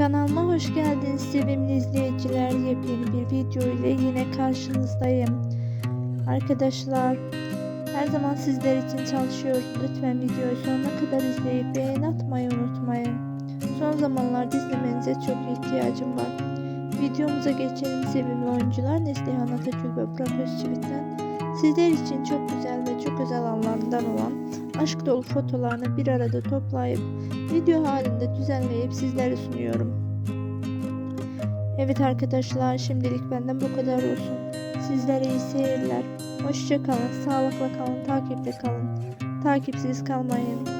Kanalıma hoş geldiniz sevimli izleyiciler. Yepyeni bir video ile yine karşınızdayım. Arkadaşlar her zaman sizler için çalışıyoruz. Lütfen videoyu sonuna kadar izleyip beğeni atmayı unutmayın. Son zamanlarda izlemenize çok ihtiyacım var. Videomuza geçelim sevimli oyuncular Neslihan Atagül ve Burak Özçivit'ten sizler için çok güzel ve çok özel anlarından olan aşk dolu fotolarını bir arada toplayıp video halinde düzenleyip sizlere sunuyorum. Evet arkadaşlar şimdilik benden bu kadar olsun. Sizlere iyi seyirler. Hoşça kalın, sağlıkla kalın, takipte kalın. Takipsiz kalmayın.